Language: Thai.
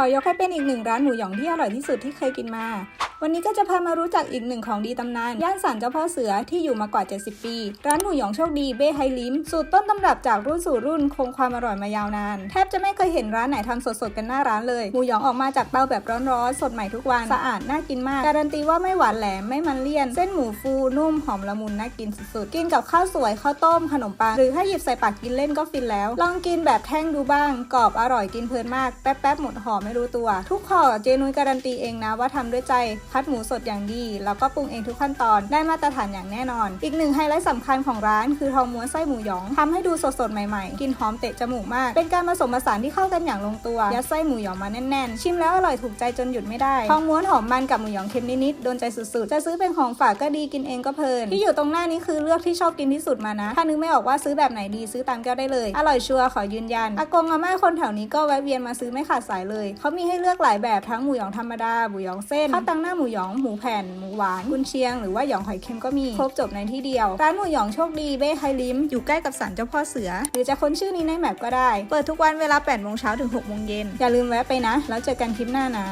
ขอยกให้เป็นอีกหนึ่งร้านหมูหยองที่อร่อยที่สุดที่เคยกินมา วันนี้ก็จะพามารู้จักอีกหนึ่งของดีตำนาน ย่านสันเจ้าพ่อเสือที่อยู่มากว่า 70 ปี ร้านหมูหยองโชคดีเบ้ไฮลิม สูตรต้นตำรับจากรุ่นสู่รุ่นคงความอร่อยมายาวนาน แทบจะไม่เคยเห็นร้านไหนทำสดๆกันหน้าร้านเลย หมูหยองออกมาจากเตาแบบร้อนๆ สดใหม่ทุกวัน สะอาดน่ากินมาก การันตีว่าไม่หวานแหลมไม่มันเลี่ยน เส้นหมูฟูนุ่มหอมละมุนน่ากินสุดๆ กินกับข้าวสวยข้าวต้มขนมปังหรือถ้าหยิบใส่ปากกินเล่นก็ฟินแล้ว ลองกินแบบแท่งดูบ้าง กรอบอร่อยกินเพลินมาก แป๊บๆหมดห่อไม่รู้ตัว ทุกห่อเจนุยการันตีเองนะว่าทำด้วยใจคัดหมูสดอย่างดี แล้วก็ปรุงเองทุกขั้นตอนได้มาตรฐานอย่างแน่นอน อีกหนึ่งไฮไลท์สำคัญของร้าน คือทองม้วนไส้หมูหยองทำให้ดูสดๆใหม่ๆ กินหอมเตะจมูกมาก เป็นการผสมผสานที่เข้ากันอย่างลงตัวยัดไส้หมูหยองมาแน่นๆ ชิมแล้วอร่อยถูกใจจนหยุดไม่ได้ทองม้วนหอมมันกับหมูหยองเค็มนิดๆโดนใจสุดๆจะซื้อเป็นของฝากก็ดีกินเองก็เพลินที่อยู่ตรงหน้านี้คือเลือกที่ชอบกินที่สุดมานะ ถ้านึกไม่ออกว่าซื้อแบบไหนดีซื้อตามแก้วได้เลย อร่อยชัวร์ขอยืนยันอากงอาม่าคนแถวนี้ก็แวะเวียนมาซื้อไม่ขาดสายเลยเขามีให้เลือกหลายแบบทั้งหมูหยองธรรมดาหมูหยองเส้นข้าวตังหน้าหมูหยองหมูแผ่นหมูหวานกุนเชียงหรือว่าหยองหอยเค็มก็มีครบจบในที่เดียว ร้านหมูหยองโชคดีเบ้ไฮลิมอยู่ใกล้กับศาลเจ้าพ่อเสือ หรือจะค้นชื่อนี้ในแมปก็ได้ เปิดทุกวันเวลา8โมงเช้าถึง6โมงเย็นอย่าลืมแวะไปนะ แล้วเจอกันคลิปหน้านะ